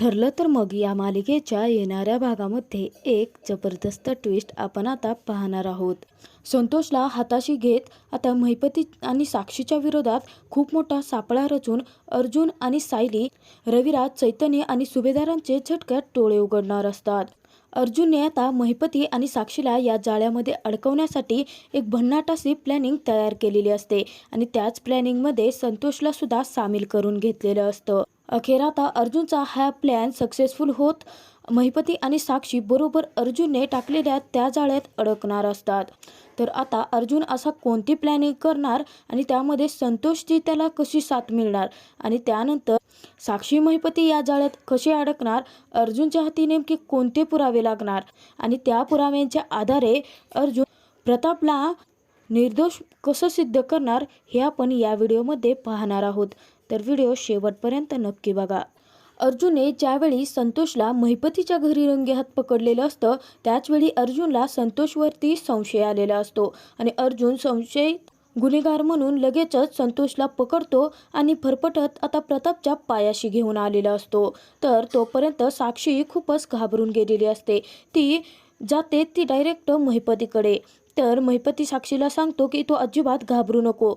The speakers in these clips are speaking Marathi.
ठरलं तर मग या मालिकेच्या येणाऱ्या भागामध्ये एक जबरदस्त ट्विस्ट आपण आता पाहणार आहोत. संतोषला हाताशी घेत आता महिपती आणि साक्षीच्या विरोधात खूप मोठा सापळा रचून अर्जुन आणि सायली रविराज चैतन्य आणि सुभेदारांचे झटक्यात टोळे उघडणार असतात. अर्जुनने आता महिपती आणि साक्षीला या जाळ्यामध्ये अडकवण्यासाठी एक भन्नाट अशी प्लॅनिंग तयार केलेली असते आणि त्याच प्लॅनिंगमध्ये संतोषला सुद्धा सामील करून घेतलेलं असतं. अखेर आता अर्जुनचा हा प्लॅन सक्सेसफुल होत. महिपती आणि साक्षी बरोबर अर्जुनने टाकलेल्या त्या जाळ्यात अडकणार असतात. तर आता अर्जुन असा कोणती प्लॅनिंग करणार आणि त्यामध्ये संतोषची त्याला कशी साथ मिळणार? आणि त्यानंतर साक्षी महिपती या जाळ्यात कशी अडकणार? अर्जुनच्या हाती नेमके कोणते पुरावे लागणार? आणि त्या पुराव्यांच्या आधारे अर्जुन प्रतापला निर्दोष कसं सिद्ध करणार हे आपण या व्हिडिओमध्ये पाहणार आहोत. तर व्हिडिओ शेवटपर्यंत नक्की बघा. अर्जुनने ज्यावेळी संतोषला महिपतीच्या घरी रंगेहात पकडलेलं असतं त्याचवेळी अर्जुनला संतोषवरती संशय आलेला असतो आणि अर्जुन संशय गुन्हेगार म्हणून लगेचच संतोषला पकडतो आणि फरफटत आता प्रतापच्या पायाशी घेऊन आलेला असतो. तर तोपर्यंत साक्षी खूपच घाबरून गेलेली असते. ती जाते ती डायरेक्ट महिपतीकडे. तर महिपती साक्षीला सांगतो की तो अजिबात घाबरू नको.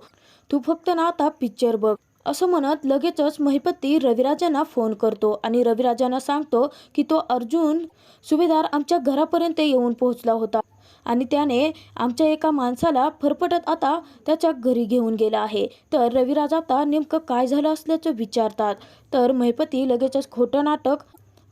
तू फक्त ना आता पिक्चर बघ. असं म्हणत लगेचच महिपती रविराजांना फोन करतो आणि रविराजांना सांगतो की तो अर्जुन सुभेदार आमच्या घरापर्यंत येऊन पोहोचला होता आणि त्याने आमच्या एका माणसाला फरफटत आता त्याच्या घरी घेऊन गेला आहे. तर रविराज आता नेमकं काय झालं असल्याचं विचारतात. तर महिपती लगेचच खोटं नाटक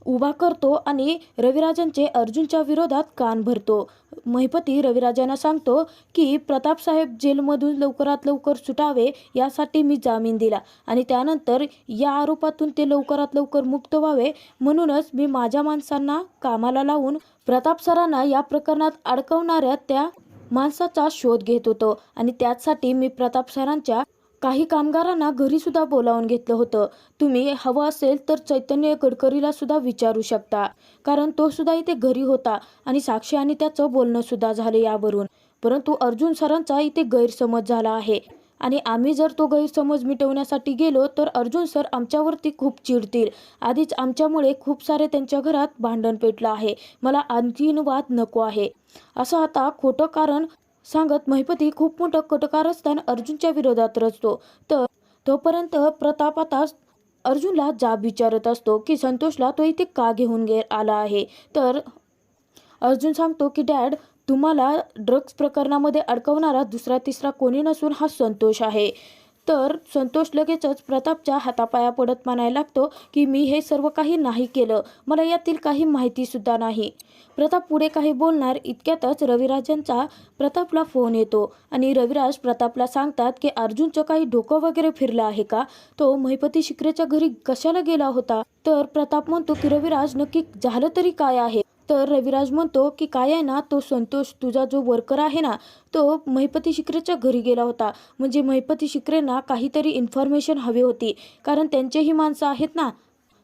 उभा करतो आणि रविराजांचे अर्जुनच्या विरोधात कान भरतो. महिपती रविराजांना सांगतो की प्रतापसाहेब जेलमधून लवकरात लवकर सुटावे यासाठी मी जामीन दिला आणि त्यानंतर या आरोपातून ते लवकरात लवकर मुक्त व्हावे म्हणूनच मी माझ्या माणसांना कामाला लावून प्रताप सरांना या प्रकरणात अडकवणाऱ्या त्या माणसाचा शोध घेत होतो आणि त्याचसाठी मी प्रताप सरांच्या काही कामगारांना घरी सुद्धा बोलावून घेतलं होतं. तुम्ही हवं असेल तर चैतन्य गडकरीला सुद्धा विचारू शकता. कारण तो सुद्धा इथे घरी होता आणि साक्षी आणि त्याचं बोलणं सुद्धा झालं यावरून. परंतु अर्जुन सरांचा इथे गैरसमज झाला आहे. आणि आम्ही जर तो गैरसमज मिटवण्यासाठी गेलो तर अर्जुन सर आमच्यावरती खूप चिडतील. आधीच आमच्यामुळे खूप सारे त्यांच्या घरात भांडण पेटलं आहे. मला आणखीन वाद नको आहे. असं आता खोटं कारण सांगत महिपती खूप मोठं कटकारस्थान अर्जुनच्या विरोधात रचतो. तर तोपर्यंत प्रताप आता अर्जुनला जाब विचारत असतो की संतोषला तो इथे का घेऊन गे आला आहे? तर अर्जुन सांगतो की डॅड तुम्हाला ड्रग्ज प्रकरणामध्ये अडकवणारा दुसरा तिसरा कोणी नसून हा संतोष आहे. तर संतोष लगेचच प्रतापच्या हातापाया पडत म्हणायला लागतो की मी हे सर्व काही नाही केलं. मला यातील काही माहितीसुद्धा नाही. प्रताप पुढे काही बोलणार इतक्यातच रविराजांचा प्रतापला फोन येतो आणि रविराज प्रतापला सांगतात की अर्जुनचं काही डोकं वगैरे फिरलं आहे का? तो महिपती शिकरेच्या घरी कशाला गेला होता? तर प्रताप म्हणतो की रविराज नक्की झालं तरी काय आहे? तर रविराज म्हणतो की काय आहे ना तो संतोष तुझा जो वर्कर आहे ना तो महिपती शिकरेच्या घरी गेला होता. म्हणजे महिपती शिकरेंना काहीतरी इन्फॉर्मेशन हवी होती. कारण त्यांचेही माणसं आहेत ना.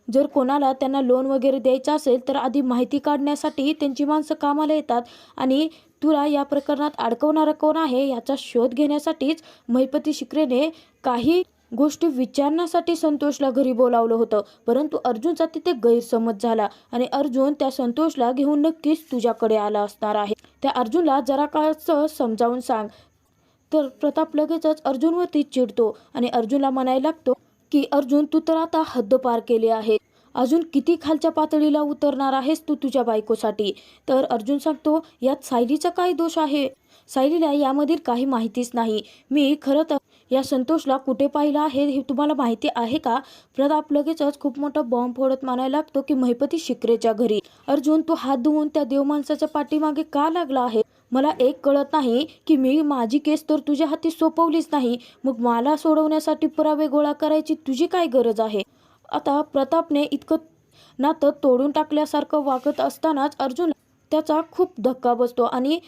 जर कोणाला त्यांना लोन वगैरे द्यायचं असेल तर आधी माहिती काढण्यासाठी त्यांची माणसं कामाला येतात. आणि तुला या प्रकरणात अडकवणारा कोण आहे याचा शोध घेण्यासाठीच महिपती शिकरेने काही गोष्टी विचारण्यासाठी संतोषला घरी बोलावलं होतं परंतु अर्जुनचा तिथे गैरसमज झाला आणि अर्जुन त्या संतोषला घेऊन नक्कीच तुझ्याकडे आला असणार आहे. त्या अर्जुनला जरा काळचं समजावून सांग. तर प्रताप लगेचच अर्जुनवरती चिडतो आणि अर्जुनला म्हणायला लागतो की अर्जुन तू तर आता हद्द पार केली आहे. अजून किती खालच्या पातळीला उतरणार आहेस तू तुझ्या बायकोसाठी? तर अर्जुन सांगतो यात सायलीचा काय दोष आहे? सायलीला यामधील काही माहितीच नाही. मी खरं तर या संतोषला कुठे पाहिलं आहे हे तुम्हाला माहिती आहे का? प्रताप लगेचच खूप मोठा बॉम्ब फोडत मानायला लागतो की महिपती शिकरेच्या घरी. अर्जुन तो हात धुवून त्या देवमाणसाच्या पाठीमागे का लागला आहे? मला एक कळत नाही की मी माझी केस तर तुझ्या हाती सोपवलीच नाही. मग मला सोडवण्यासाठी पुरावे गोळा करायची तुझी काय गरज आहे? आता प्रतापने इतकं नातं तोडून टाकल्यासारखं वागत असतानाच अर्जुन त्याचा खूप धक्का बसतो आणि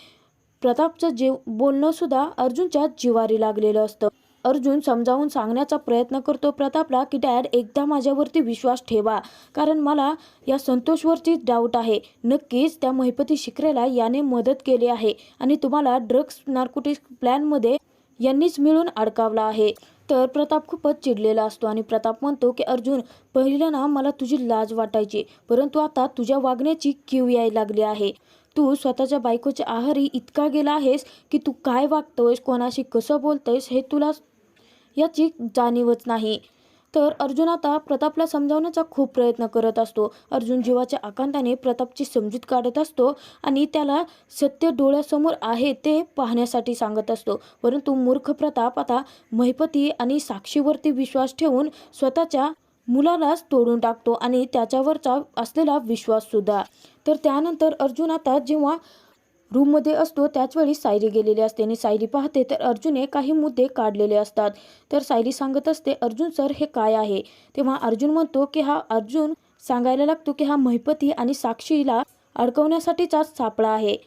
प्रतापचं जीव बोलणं सुद्धा अर्जुनच्या जिवारी लागलेलं असतं. अर्जुन समजावून सांगण्याचा प्रयत्न करतो प्रतापला की डॅड एकदा माझ्यावरती विश्वास ठेवा. कारण मला या संतोषवरची डाऊट आहे. नक्कीच त्या महिपती शिकरेला याने मदत केली आहे आणि तुम्हाला ड्रग्स नार्कोटिक्स प्लॅनमध्ये यांनीच मिळून अडकावला आहे. तर प्रताप खूपच चिडलेला असतो आणि प्रताप म्हणतो की अर्जुन पहिलं ना मला तुझी लाज वाटायची. परंतु आता तुझ्या वागण्याची कीव यायला लागली आहे. तू स्वतःच्या बायकोच्या आहारी इतका गेला आहेस की तू काय वागतोयस कोणाशी कसं बोलतोयस हे तुला याची जाणीवच नाही. तर अर्जुन आता प्रतापला समजावण्याचा खूप प्रयत्न करत असतो. अर्जुन जीवाच्या आकांताने प्रतापची समजूत काढत असतो आणि त्याला सत्य डोळ्यासमोर आहे ते पाहण्यासाठी सांगत असतो. परंतु मूर्ख प्रताप आता महिपती आणि साक्षीवरती विश्वास ठेवून स्वतःच्या मुलालाच तोडून टाकतो आणि त्याच्यावरचा असलेला विश्वाससुद्धा तर त्यानंतर अर्जुन आता जेव्हा रूममध्ये असतो त्याच वेळी गेलेली असते आणि सायरी पाहते तर अर्जुनने काही मुद्दे काढलेले असतात. तर सायरी सांगत असते अर्जुन सर हे काय आहे? तेव्हा अर्जुन म्हणतो की हा अर्जुन सांगायला लागतो की हा महिपती आणि साक्षीला अडकवण्यासाठीचाच सापळा आहे.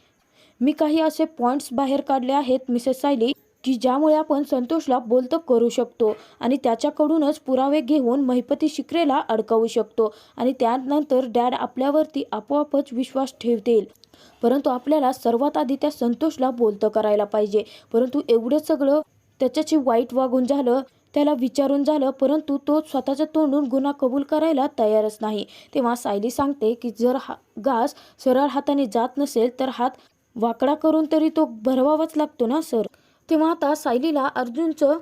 मी काही असे पॉईंट्स बाहेर काढले आहेत मिसेस सायली. की ज्यामुळे आपण संतोषला बोलतं करू शकतो आणि त्याच्याकडूनच पुरावे घेऊन महिपती शिकरेला अडकवू शकतो आणि त्यानंतर डॅड आपल्यावरती आपोआपच विश्वास ठेवतील. परंतु आपल्याला सर्वात आधी त्या संतोषला बोलतं करायला पाहिजे. परंतु एवढं सगळं त्याच्याशी वाईट वागून झालं त्याला विचारून झालं परंतु तो स्वतःच्या तोंडून गुन्हा कबूल करायला तयारच नाही. तेव्हा सायली सांगते की जर हा घास सरळ हाताने जात नसेल तर हात वाकडा करून तरी तो भरवावाच लागतो ना सर? तेव्हा आता सायलीला अर्जुनचं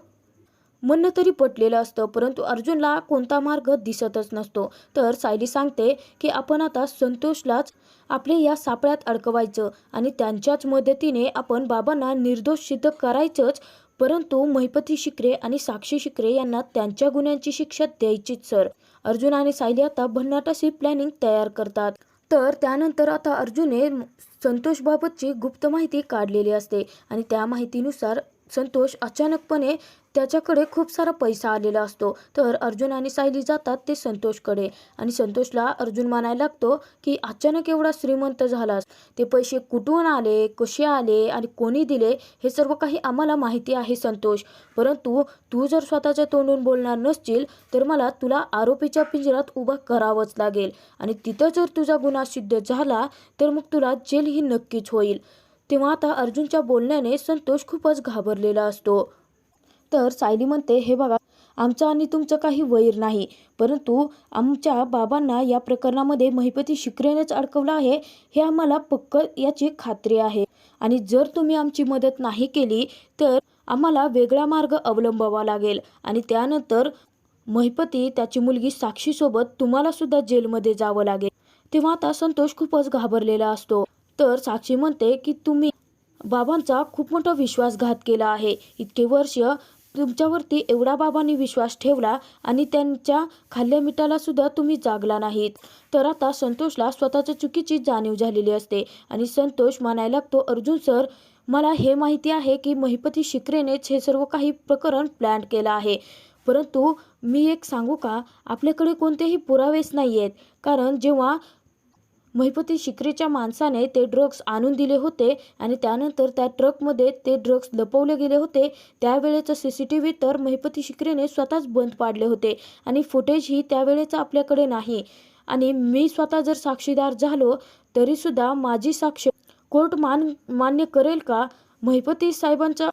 म्हणणं तरी पटलेलं असतं परंतु अर्जुनला कोणता मार्ग दिसतच नसतो. तर सायली सांगते की आपण आता संतोषलाच आपले या सापळ्यात अडकवायचं आणि त्यांच्याच मदतीने आपण बाबांना निर्दोष सिद्ध करायचंच परंतु महिपती शिकरे आणि साक्षी शिकरे यांना त्यांच्या गुन्ह्यांची शिक्षा द्यायचीच सर. अर्जुन आणि सायली आता भन्नाटाशी प्लॅनिंग तयार करतात. तर त्यानंतर आता अर्जुनने संतोषबाबतची गुप्त माहिती काढलेली असते आणि त्या माहितीनुसार संतोष अचानकपणे त्याच्याकडे खूप सारा पैसा आलेला असतो. तर अर्जुन आणि सायली जातात ते संतोषकडे. आणि संतोषला अर्जुन म्हणायला लागतो की अचानक एवढा श्रीमंत झालास. ते पैसे कुठून आले कसे आले आणि कोणी दिले हे सर्व काही आम्हाला माहिती आहे संतोष. परंतु तू जर स्वतःच्या तोंडून बोलणार नसशील तर मला तुला आरोपीच्या पिंजऱ्यात उभा करावंच लागेल. आणि तिथं जर तुझा गुन्हा सिद्ध झाला तर मग तुला जेल ही नक्कीच होईल. तेव्हा आता अर्जुनच्या बोलण्याने संतोष खूपच घाबरलेला असतो. तर सायली म्हणते हे बघा आमचं आणि तुमचं काही वैर नाही. परंतु आमच्या बाबांना या प्रकरणामध्ये महिपती शिकरेनेच अडकवलं आहे हे आम्हाला पक्क याची खात्री आहे. आणि जर तुम्ही आमची मदत नाही केली तर आम्हाला वेगळा मार्ग अवलंबावा लागेल. आणि त्यानंतर महिपती त्याची मुलगी साक्षीसोबत तुम्हाला सुद्धा जेलमध्ये जावं लागेल. तेव्हा आता संतोष खूपच घाबरलेला असतो. तर साक्षी म्हणते की तुम्ही बाबांचा खूप मोठा विश्वासघात केला आहे. इतके वर्ष तुमच्यावरती एवढा बाबांनी विश्वास ठेवला आणि त्यांच्या खाल्ल्या मिठाला सुद्धा तुम्ही जागला नाहीत. तर आता संतोषला स्वतःच्या चुकीची जाणीव झालेली असते आणि संतोष म्हणायला लागतो अर्जुन सर मला हे माहिती आहे की महिपती शिकरेनेच हे सर्व काही प्रकरण प्लॅन केलं आहे. परंतु मी एक सांगू का? आपल्याकडे कोणतेही पुरावेच नाही आहेत कारण जेव्हा महिपती शिकरेच्या माणसाने ते ड्रग्ज आणून दिले होते आणि त्यानंतर त्या ट्रकमध्ये ते ड्रग्ज लपवले गेले होते. त्यावेळेचं सी सी टी व्ही तर महिपती शिकरेने स्वतःच बंद पाडले होते आणि फुटेजही त्यावेळेचं आपल्याकडे नाही. आणि मी स्वतः जर साक्षीदार झालो तरीसुद्धा माझी साक्ष कोर्ट मान मान्य करेल का? महिपती साहेबांचा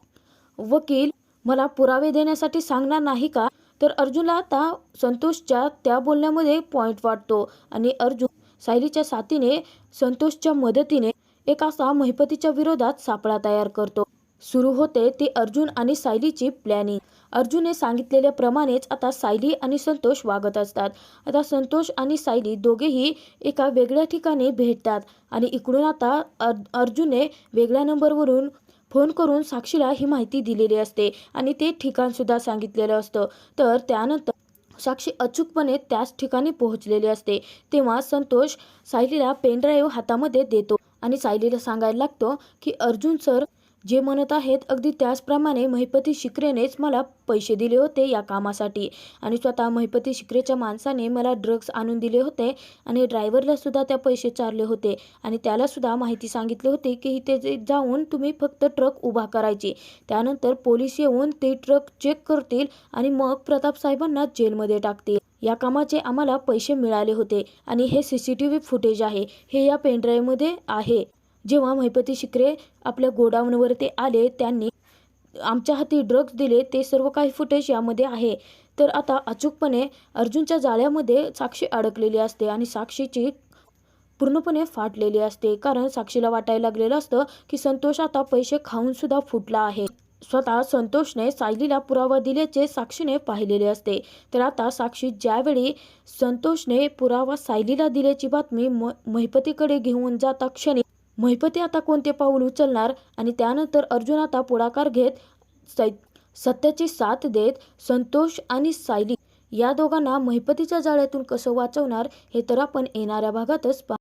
वकील मला पुरावे देण्यासाठी सांगणार नाही का? तर अर्जुनला आता संतोषच्या त्या बोलण्यामध्ये पॉईंट वाटतो आणि अर्जुन सायलीच्या साथीने संतोषच्या मदतीने एक असा महिपतीच्या विरोधात सापळा तयार करतो. सुरू होते ती अर्जुन आणि सायलीची प्लॅनिंग अर्जुनने सांगितलेल्या प्रमाणेच आता सायली आणि संतोष वागत असतात. आता संतोष आणि सायली दोघेही एका वेगळ्या ठिकाणी भेटतात आणि इकडून आता अर् अर्जुनने वेगळ्या नंबरवरून फोन करून साक्षीला ही माहिती दिलेली असते आणि ते ठिकाणसुद्धा सांगितलेलं असतं. तर त्यानंतर साक्षी अचूकपणे त्याच ठिकाणी पोहोचलेली असते. तेव्हा संतोष सायलीला पेनड्राईव्ह हातामध्ये देतो आणि सायलीला सांगायला लागतो की अर्जुन सर जे म्हणत आहेत अगदी त्याचप्रमाणे महिपती शिकरेनेच मला पैसे दिले होते या कामासाठी. आणि स्वतः महिपती शिकरेच्या माणसाने मला ड्रग्ज आणून दिले होते आणि ड्रायव्हरला सुद्धा त्या पैसे चारले होते. आणि त्याला सुद्धा माहिती सांगितली होती की इथे जाऊन तुम्ही फक्त ट्रक उभा करायची. त्यानंतर पोलीस येऊन ते ट्रक चेक करतील आणि मग प्रताप साहेबांना जेलमध्ये टाकतील. या कामाचे आम्हाला पैसे मिळाले होते आणि हे C C T V footage आहे. हे या पेनड्राईव्हमध्ये आहे. जेव्हा महिपती शिकरे आपल्या गोडाऊनवरती आले त्यांनी आमच्या हाती ड्रग्ज दिले ते सर्व काही फुटेज यामध्ये आहे. तर आता अचूकपणे अर्जुनच्या जाळ्यामध्ये साक्षी अडकलेली असते आणि साक्षीची पूर्णपणे फाटलेली असते. कारण साक्षीला वाटायला लागलेलं असतं की संतोष आता पैसे खाऊन सुद्धा फुटला आहे. स्वतः संतोषने सायलीला पुरावा दिल्याचे साक्षीने पाहिलेले असते. तर आता साक्षी ज्यावेळी संतोषने पुरावा सायलीला दिल्याची बातमी म महिपतीकडे घेऊन जाता क्षणी महिपती आता कोणते पाऊल उचलणार आणि त्यानंतर अर्जुन आता पुढाकार घेत सै सत्याची साथ देत संतोष आणि सायली या दोघांना महिपतीच्या जाळ्यातून कसं वाचवणार हे तर आपण येणाऱ्या भागातच पा